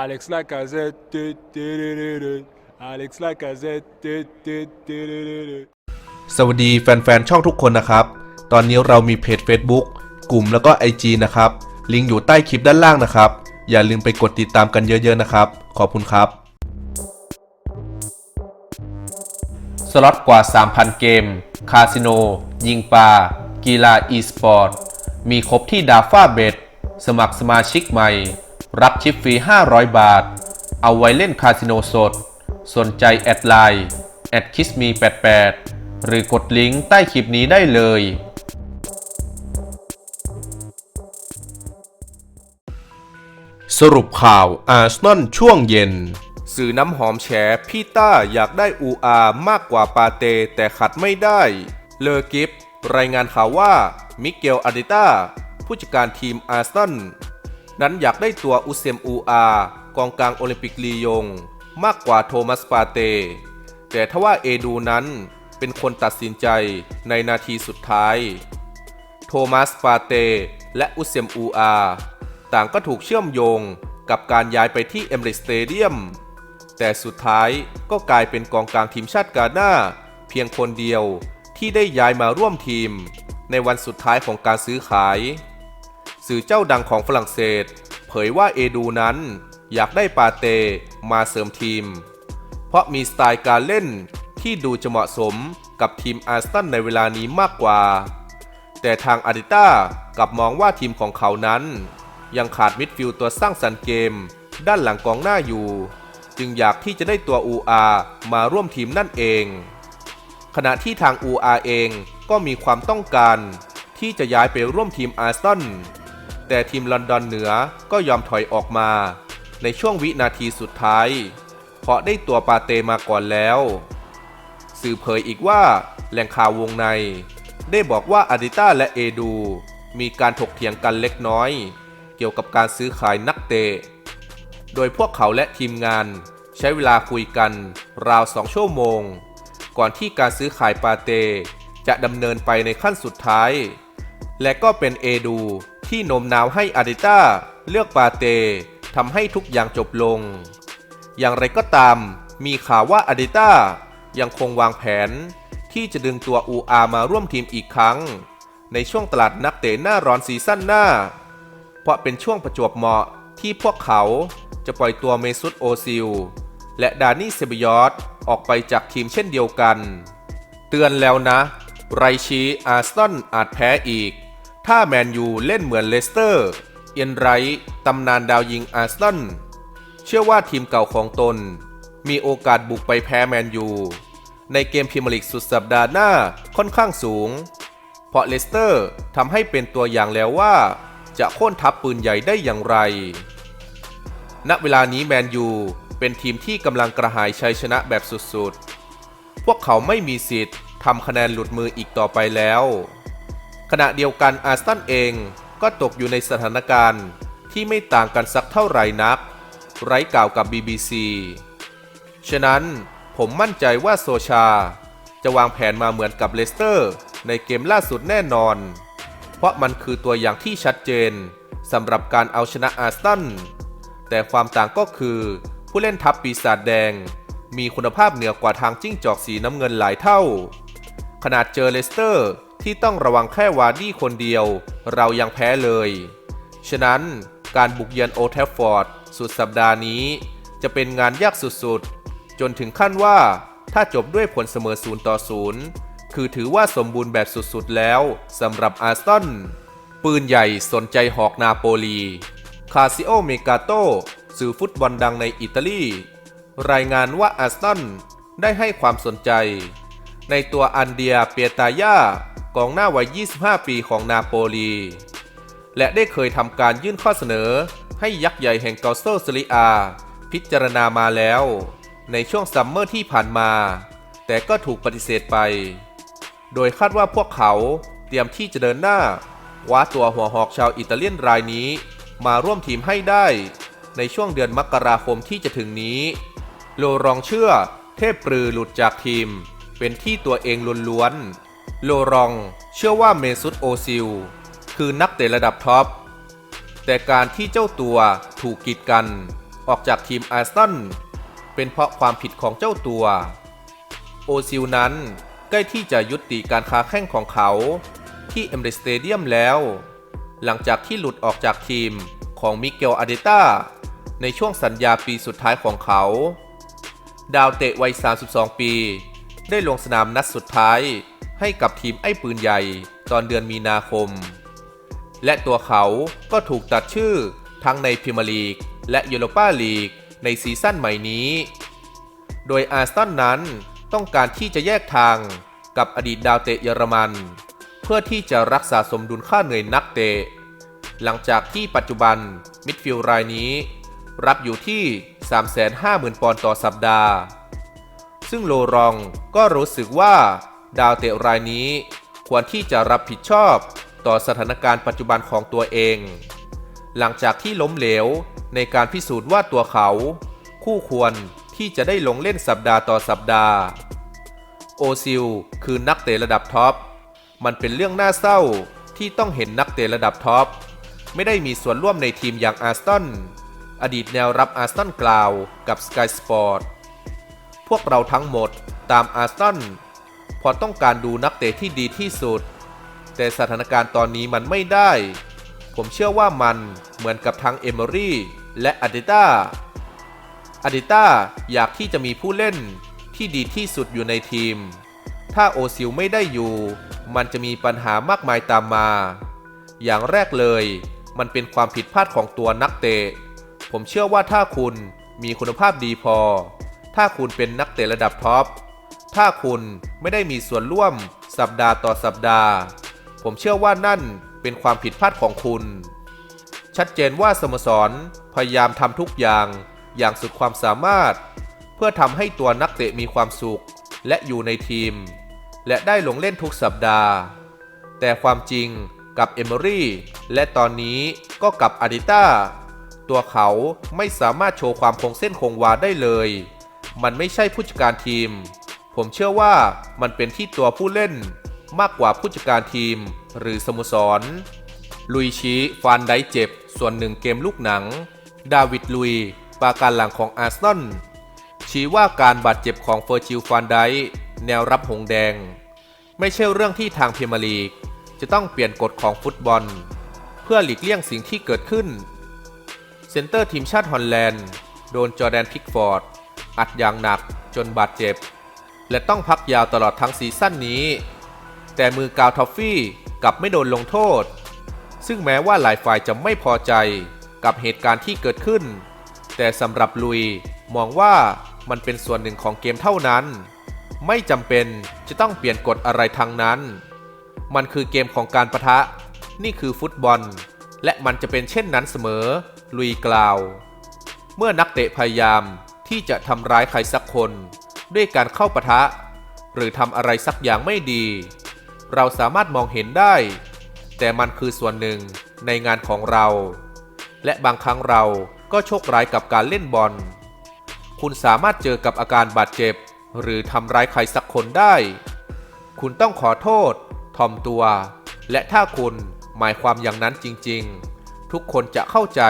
Alex Lacazette. Alex Lacazette. สวัสดีแฟนๆ ช่องทุกคนนะครับ ตอนนี้เรามีเพจ Facebook กลุ่มแล้วก็ IG นะครับ ลิงก์อยู่ใต้คลิปด้านล่างนะครับ อย่าลืมไปกดติดตามกันเยอะๆนะครับ ขอบคุณครับ สล็อตกว่า 3,000 เกม คาสิโน ยิงปลา กีฬา e สปอร์ต มีครบที่ดาฟ้าเบดสมัครสมาชิกใหม่ รับชิปฟรี 500 บาท เอาไว้เล่นคาสิโนสด สนใจแอดไลน์แอดคิสมี88 หรือกดลิงก์ใต้คลิปนี้ได้เลย สรุปข่าวอาร์เซนอลช่วงเย็น สื่อน้ำหอมแฉพี่ต้าอยากได้อูอามากกว่าปาเตแต่ขัดไม่ได้ เลอกิฟรายงานข่าวว่ามิเกลอาดิต้าผู้จัดการทีมอาร์เซนอล นั้นอยากได้ตัวอุเซมอูอากองกลางโอลิมปิกลียง มากกว่าโทมัสปาเต แต่ทว่าเอดูนั้นเป็นคนตัดสินใจในนาทีสุดท้าย โทมัสปาเต และอุเซมอูอาต่างก็ถูกเชื่อมโยงกับการย้ายไปที่เอมเรสเตเดียม แต่สุดท้ายก็กลายเป็นกองกลางทีมชาติกาหน้า เพียงคนเดียวที่ได้ย้ายมาร่วมทีม ในวันสุดท้ายของการซื้อขาย สื่อเจ้าดังของฝรั่งเศส เผยว่าเอดูนั้น อยากได้ปาเตมาเสริมทีม เพราะมีสไตล์การเล่นที่ดูจะเหมาะสมกับทีมอาร์เซนในเวลานี้มากกว่า แต่ทางอาดิต้ากลับมองว่าทีมของเขานั้น ยังขาดมิดฟิลด์ตัวสร้างสรรค์เกม ด้านหลังกองหน้าอยู่ จึงอยากที่จะได้ตัว UR มาร่วมทีมนั่นเอง ขณะที่ทาง UR เองก็มีความต้องการที่จะย้ายไปร่วมทีมอาร์เซน แต่ทีมลอนดอนเหนือก็ยอมถอยออกมาในช่วงวินาทีสุดท้าย เพราะได้ตัวปาเตมาก่อนแล้ว สื่อเผยอีกว่าแหล่งข่าววงใน ได้บอกว่าอาดิต้าและเอดู มีการถกเถียงกันเล็กน้อย เกี่ยวกับการซื้อขายนักเตะ โดยพวกเขาและทีมงานใช้เวลาคุยกันราวสองชั่วโมง ก่อนที่การซื้อขายปาเต จะดำเนินไปในขั้นสุดท้าย และก็เป็นเอดู ที่โน้มน้าวให้อาดิต้าเลือกปาเตทำให้ทุกอย่างจบลง อย่างไรก็ตาม มีข่าวว่าอาดิต้ายังคงวางแผนที่จะดึงตัวอูอามาร่วมทีมอีกครั้ง ในช่วงตลาดนักเตะหน้าร้อนซีซั่นหน้า เพราะเป็นช่วงประจวบเหมาะที่พวกเขาจะปล่อยตัวเมซุตโอซิล และดานี่เซบิยอตออกไปจากทีมเช่นเดียวกัน เตือนแล้วนะ ไรชีอาร์ซอนอาจแพ้อีก ถ้าแมนยูเล่นเหมือนเลสเตอร์ เอียนไรท์ตำนานดาวยิงอาร์ซอนเชื่อว่าทีมเก่าของตน มีโอกาสบุกไปแพ้แมนยู ในเกมพรีเมียร์ลีกสุดสัปดาห์หน้าค่อนข้างสูง เพราะเลสเตอร์ทำให้เป็นตัวอย่างแล้วว่า จะโค่นทัพปืนใหญ่ได้อย่างไร ณ เวลานี้แมนยูเป็นทีมที่กำลังกระหายชัยชนะแบบสุดๆ พวกเขาไม่มีสิทธิ์ทำคะแนนหลุดมืออีกต่อไปแล้ว ขณะเดียวกันอาร์เซนเองก็ตกอยู่ในสถานการณ์ที่ไม่ต่างกันสักเท่าไหร่นัก ไร้กล่าวกับ BBC ฉะนั้นผมมั่นใจว่าโซชา จะวางแผนมาเหมือนกับเลสเตอร์ ในเกมล่าสุดแน่นอน เพราะมันคือตัวอย่างที่ชัดเจนสำหรับการเอาชนะอาร์เซนแต่ความต่างก็คือผู้เล่นทัพปีศาจแดง มีคุณภาพเหนือกว่าทางจิ้งจอกสีน้ำเงินหลายเท่า ขนาดเจอเลสเตอร์ ที่ต้องระวังแค่วาร์ดี้คนเดียว เรายังแพ้เลย ฉะนั้นการบุกเยือนโอเทฟฟอร์ดสุดสัปดาห์นี้ จะเป็นงานยากสุดๆ จนถึงขั้นว่าถ้าจบด้วยผลเสมอ0ต่อ0คือถือว่าสมบูรณ์แบบสุดๆแล้วสำหรับอาร์ซนอลปืนใหญ่สนใจหอกนาโปลี คาซิโอเมกาโตสื่อฟุตบอลดังในอิตาลี รายงานว่าอาร์ซนอลได้ให้ความสนใจ ในตัวอันเดียเปียตายา กองหน้าวัย 25 ปีของนาโปลี และได้เคยทำการยื่นข้อเสนอ ให้ยักษ์ใหญ่แห่งเกาโซซริอา พิจารณามาแล้ว ในช่วงซัมเมอร์ที่ผ่านมา แต่ก็ถูกปฏิเสธไป โดยคาดว่าพวกเขาเตรียมที่จะเดินหน้าคว้าตัวหัวหอกชาวอิตาเลียนรายนี้ มาร่วมทีมให้ได้ ในช่วงเดือนมกราคมที่จะถึงนี้ โลรองเชื่อ เทพปรือหลุดจากทีม เป็นที่ตัวเองล้วนๆ โลรองเชื่อว่าเมซุตโอซิล คือนักเตะระดับท็อป แต่การที่เจ้าตัวถูกกีดกัน ออกจากทีมอาร์เซนเป็นเพราะความผิดของเจ้าตัว โอซิลนั้นใกล้ที่จะยุติการค้าแข่งของเขา ที่เอมเรสเตเดียมแล้ว หลังจากที่หลุดออกจากทีมของมิเกลอาเดต้าในช่วงสัญญาปีสุดท้ายของเขา ดาวเตะวัย 32 ปี ได้ลงสนามนัดสุดท้าย ให้กับทีมไอ้ปืนใหญ่ตอนเดือนมีนาคม และตัวเขาก็ถูกตัดชื่อทั้งในพรีเมียร์ลีก และยูโรปาลีก ในซีซั่นใหม่นี้ โดยอาร์เซนนั้นต้องการที่จะแยกทางกับอดีตดาวเตะเยอรมัน เพื่อที่จะรักษาสมดุลค่าเหนื่อยนักเตะ หลังจากที่ปัจจุบันมิดฟิลด์รายนี้ รับอยู่ที่ 350,000 ปอนด์ต่อสัปดาห์ ซึ่งโลรองก็รู้สึกว่า ดาวเตะรายนี้ควรที่จะรับผิดชอบต่อสถานการณ์ปัจจุบันของตัวเอง หลังจากที่ล้มเหลวในการพิสูจน์ว่าตัวเขา คู่ควรที่จะได้ลงเล่นสัปดาห์ต่อสัปดาห์ โอซิลคือนักเตะระดับท็อป มันเป็นเรื่องน่าเศร้าที่ต้องเห็นนักเตะระดับท็อป ไม่ได้มีส่วนร่วมในทีมอย่างอาร์สตันอดีตแนวรับอาร์สตันกล่าวกับ Sky Sport พวกเราทั้งหมดตามอาร์สตัน พราะต้องการดูนักเตะที่ดีที่สุด แต่สถานการณ์ตอนนี้มันไม่ได้ ผมเชื่อว่ามันเหมือนกับทั้งเอเมอรี่และอาดิต้าอาดิต้าอยากที่จะมีผู้เล่นที่ดีที่สุดอยู่ในทีม ถ้าโอซิลไม่ได้อยู่ มันจะมีปัญหามากมายตามมา อย่างแรกเลย มันเป็นความผิดพลาดของตัวนักเตะ ผมเชื่อว่าถ้าคุณมีคุณภาพดีพอ ถ้าคุณเป็นนักเตะระดับท็อป ถ้าคุณไม่ได้มีส่วนร่วมสัปดาห์ต่อสัปดาห์ ผมเชื่อว่านั่นเป็นความผิดพลาดของคุณ ชัดเจนว่าสโมสรพยายามทำทุกอย่างอย่างสุดความสามารถ เพื่อทำให้ตัวนักเตะมีความสุขและอยู่ในทีม และได้ลงเล่นทุกสัปดาห์ แต่ความจริงกับเอมอรี่และตอนนี้ก็กับอาดิต้าตัวเขาไม่สามารถโชว์ความคงเส้นคงวาได้เลย มันไม่ใช่ผู้จัดการทีม ผมเชื่อว่ามันเป็นที่ตัวผู้เล่นมากกว่าผู้จัดการทีม หรือสโมสร ลุยชี้ฟานได้เจ็บ ส่วนหนึ่งเกมลูกหนัง ดาวิดลุย ปาการหลังของอาร์เซนอลชี้ว่าการบาดเจ็บของเฟอร์จิลฟานไดแนวรับหงแดง ไม่ใช่เรื่องที่ทางพรีเมียร์ลีก จะต้องเปลี่ยนกฎของฟุตบอล เพื่อหลีกเลี่ยงสิ่งที่เกิดขึ้น เซนเตอร์ทีมชาติฮอลแลนด์ โดนจอแดนพิกฟอร์ด อัดอย่างหนักจนบาดเจ็บ และต้องพักยาวตลอดทั้งซีซั่นนี้ แต่มือกาวทอฟฟี่กลับไม่โดนลงโทษ ซึ่งแม้ว่าหลายฝ่ายจะไม่พอใจกับเหตุการณ์ที่เกิดขึ้น แต่สำหรับลุยมองว่ามันเป็นส่วนหนึ่งของเกมเท่านั้น ไม่จำเป็นจะต้องเปลี่ยนกฎอะไรทั้งนั้น มันคือเกมของการประทะ นี่คือฟุตบอล และมันจะเป็นเช่นนั้นเสมอ ลุยกล่าว เมื่อนักเตะพยายามที่จะทำร้ายใครสักคน ด้วยการเข้าปะทะ หรือทำอะไรสักอย่างไม่ดี เราสามารถมองเห็นได้ แต่มันคือส่วนหนึ่งในงานของเรา และบางครั้งเราก็โชคร้ายกับการเล่นบอล คุณสามารถเจอกับอาการบาดเจ็บ หรือทำร้ายใครสักคนได้ คุณต้องขอโทษทอมตัว และถ้าคุณหมายความอย่างนั้นจริง ๆ ทุกคนจะเข้าใจ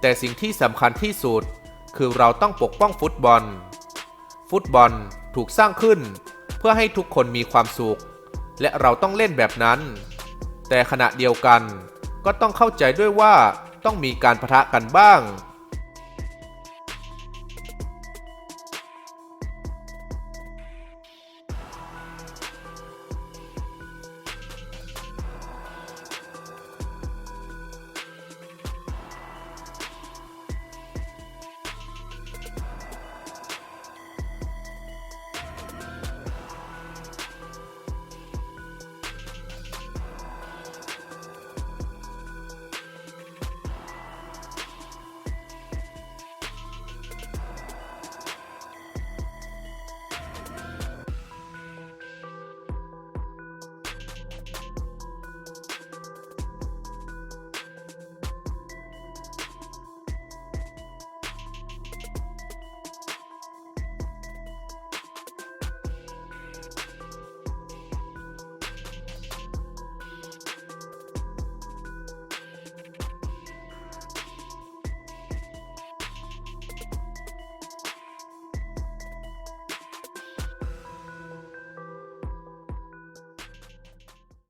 แต่สิ่งที่สำคัญที่สุด คือเราต้องปกป้องฟุตบอล ฟุตบอลถูกสร้างขึ้น เพื่อให้ทุกคนมีความสุข และเราต้องเล่นแบบนั้น แต่ขณะเดียวกันก็ต้องเข้าใจด้วยว่าต้องมีการประทะกันบ้าง